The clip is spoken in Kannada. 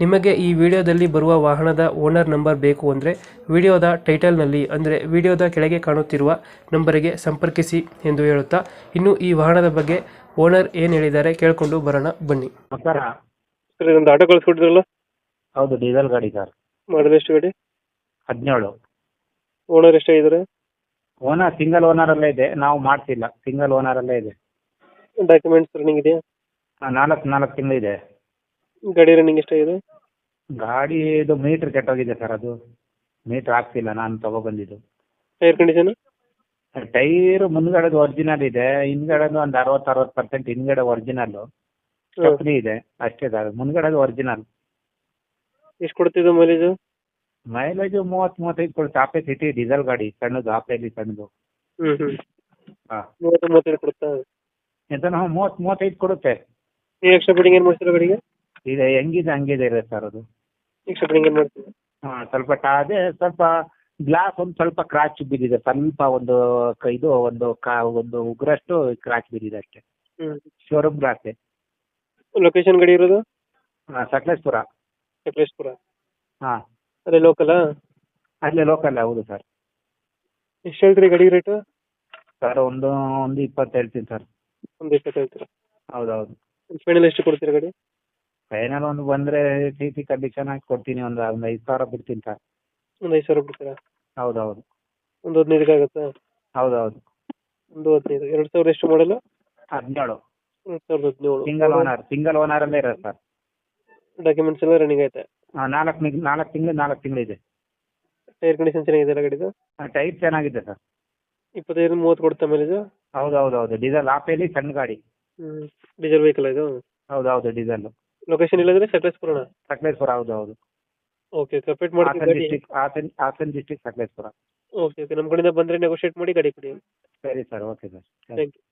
ನಿಮಗೆ ಈ ವಿಡಿಯೋದಲ್ಲಿ ಬರುವ ವಾಹನದ ಓನರ್ ನಂಬರ್ ಬೇಕು ಅಂದರೆ ವಿಡಿಯೋದ ಟೈಟಲ್ನಲ್ಲಿ ಅಂದರೆ ವಿಡಿಯೋದ ಕೆಳಗೆ ಕಾಣುತ್ತಿರುವ ನಂಬರಿಗೆ ಸಂಪರ್ಕಿಸಿ ಎಂದು ಹೇಳುತ್ತಾ ಇನ್ನು ಈ ವಾಹನದ ಬಗ್ಗೆ ಓನರ್ ಏನು ಹೇಳಿದ್ದಾರೆ ಕೇಳಿಕೊಂಡು ಬರೋಣ ಬನ್ನಿ. ನಮಸ್ಕಾರ. ಸರ್ ಇದೊಂದು ಆಟೋ ಕಳಿಸ್ಕೊಟ್ಟಿದ್ರಲ್ಲ? ಹೌದು ಡೀಸೆಲ್ ಗಾಡಿ ಸರ್. ಮಾಡಲ್ ಎಷ್ಟು ಗಾಡಿ? ಹದಿನೇಳು. ಓನರ್ ಎಷ್ಟಾಗಿದ್ದಾರೆ ಓನರ್ ಸಿಂಗಲ್ ಓನರಲ್ಲೇ ಇದೆ. ನಾವು ಮಾಡ್ತಿಲ್ಲ ಸಿಂಗಲ್ ಓನರ್ ಅಲ್ಲೇ ಇದೆ. ಡಾಕ್ಯುಮೆಂಟ್ಸ್ ರನ್ನಿಂಗ್ ಇದೆಯಾ? ನಾಲ್ಕು ನಾಲ್ಕು ತಿಂಗಳು ಇದೆ. ಗಾಡಿ ರನ್ನಿಂಗ್ ಎಷ್ಟಾಗಿದೆ? ಗಾಡಿ ಇದು ಮೀಟರ್ ಕೆಟ್ಟೋಗಿದೆ ಸರ್ ಅದು. ಮೀಟರ್ ಆಗ್ತಿಲ್ಲ ನಾನು ತಗೊಬಂದಿದ್ದು. ಟೈರ್ ಕಂಡೀಷನ್ ಟೈರ್ ಮುಂದ್ಗಡೆದು ಒರಿಜಿನಲ್ ಇದೆ ಹಿಂದ್ಗಡೆದು ಒಂದ್ ಅರವತ್ತು ಅರವತ್ ಪರ್ಸೆಂಟ್ ಹಿಂದ್ಗಡೆ ಒರಿಜಿನಲ್ಲು ಕಂಪ್ನಿ ಇದೆ ಅಷ್ಟೇ ಸರ್ ಮುಂದ್ಗಡೆದು ಒರಿಜಿನಲ್ ಎಷ್ಟು ಕೊಡ್ತಿದ್ದು ಮೈಲೇಜ್ ಮೈಲೇಜು ಮೂವತ್ತು ಮೂವತ್ತೈದು ಕೊಡುತ್ತೆ ಆಪೆ ಸಿಟಿ ಡೀಸೆಲ್ ಗಾಡಿ ಸಣ್ಣದು ಆಪೆಲಿ ಸಣ್ಣದು. ಹ್ಮ್ ಹ್ಮ್. ಹಾಂ. ಮೂವತ್ತು ಮೂವತ್ತೈದು ಕೊಡುತ್ತೆ? ಎಂತ ನಾವು ಮೂವತ್ತು ಮೂವತ್ತೈದು ಕೊಡುತ್ತೆ. ನೀವು ಎಕ್ಸ್ಟ್ರಾ ಬಿಡಿಂಗ್ ಏನು ಮಾಡ್ತೀರಾ ಗಾಡಿಗೆ? ಇದೆ ಹೆಂಗಿದೆ ಹಂಗಿದೆ ಇದೆ ಸರ್ ಅದು. ಈಗ ಹಾಂ ಸ್ವಲ್ಪ ಟಾದೆ ಅದೇ ಸ್ವಲ್ಪ ಗ್ಲಾಸ್ ಒಂದು ಸ್ವಲ್ಪ ಕ್ರಾಚ್ ಬಿದ್ದಿದೆ ಸ್ವಲ್ಪ ಒಂದು ಕ- ಇದು ಒಂದು ಕಾ ಒಂದು ಉಗ್ರಷ್ಟು ಕ್ರಾಚ್ ಬಿದ್ದಿದೆ ಅಷ್ಟೇ. ಹ್ಞೂ ಶೋರೂಮ್ ಗ್ಲಾಸೆ ಲೊಕೇಶನ್ ಗಡಿ ಇರೋದು? ಹಾಂ ಸಕಲೇಶ್ಪುರ. ಸಕಲೇಶ್ಪುರ? ಹಾ. ಅದೇ ಲೋಕಲಾ ಅಲ್ಲೇ ಲೋಕಲ್ ಹೌದು ಸರ್ ಎಷ್ಟು ಹೇಳ್ತೀರಿ ಗಡಿ ರೇಟು ಸರ್ ಒಂದು ಒಂದು ಇಪ್ಪತ್ತು ಹೇಳ್ತೀನಿ ಸರ್ ಒಂದು ಇಪ್ಪತ್ತು ಹೇಳ್ತೀರಾ? ಹೌದು ಹೌದು ಫೈನಲ್ ಎಷ್ಟು ಕೊಡ್ತೀರಾ ಗಾಡಿ? ಫೈನಲ್ ಒಂದು ಬಂದ್ರೆ ಟಿ ಸಿ ಕಂಡೀಷನ್ ಹಾಕಿ ಕೊಡ್ತೀನಿ ಒಂದು ಒಂದು ಐದು ಸಾವಿರ ಬಿಡ್ತೀನಿ ಸರ್ ಒಂದು ಐದು ಸಾವಿರ ಬಿಡ್ತೀರಾ? ಹೌದು ಹೌದು ಒಂದು ಹದಿನೈದಕ್ಕೆ ಆಗುತ್ತಾ? ಹೌದು ಹೌದು ಒಂದು ಹದಿನೈದು ಎರಡು ಸಾವಿರ ಎಷ್ಟು ಮಾಡಲ್ಲ ಹದಿನೇಳು. ಸಿಂಗಲ್ ಸಾವಿರದ ಹದಿನೇಳು. ಸಿಂಗಲ್ ಓನರ್ ಸಿಂಗಲ್ ಓನರಲ್ಲೇ ಇರೋದು ಸರ್ ಡಾಕ್ಯುಮೆಂಟ್ಸ್ ಎಲ್ಲ ರನ್ನಿಂಗ್ ಐತೆ ನಾಲ್ಕು ನಾಲ್ಕು ತಿಂಗಳು ನಾಲ್ಕು ತಿಂಗಳು ನಾಲ್ಕು ತಿಂಗಳಿದೆ ಟೈರ್ ಕಂಡೀಷನ್ ಚೆನ್ನಾಗಿದೆ ಗಾಡಿದು? ಟೈಪ್ ಚೆನ್ನಾಗಿದೆ ಸರ್ ಇಪ್ಪತ್ತೈದು ಮೂವತ್ತು ಕೊಡುತ್ತೆ ಮೈಲೇಜ್ ಹೌದು ಹೌದು ಹೌದು ಡೀಸೆಲ್ ಆಪೇಲಿ ಸಣ್ಣ ಗಾಡಿ. ಡೀಸೆಲ್ ವೆಹಿಕಲ್ ಇದು? ಹೌದು ಹೌದು ಡೀಸೆಲ್ ಲೊಕೇಶನ್ ಇಲ್ಲಂದ್ರೆ ಸಕಲೇಶ್ಪುರಣ ಸಕಲೇಶ್ಪುರ ಹೌದು ಹೌದು. ಓಕೆ ಕಂಪ್ಲೀಟ್ ಹಾಸನ್ ಮಾಡ್ತೀನಿ ಗಾಡಿ. District Hassan Hassan district Sakleshpur. Okay okay ನಮ್ಮ ಕಡೆಯಿಂದ ಬಂದರೆ ನೆಗೋಷಿಯೇಟ್ ಮಾಡಿ ಗಾಡಿ ಕೊಡಿ. ಸರಿ sir okay sir. Thank you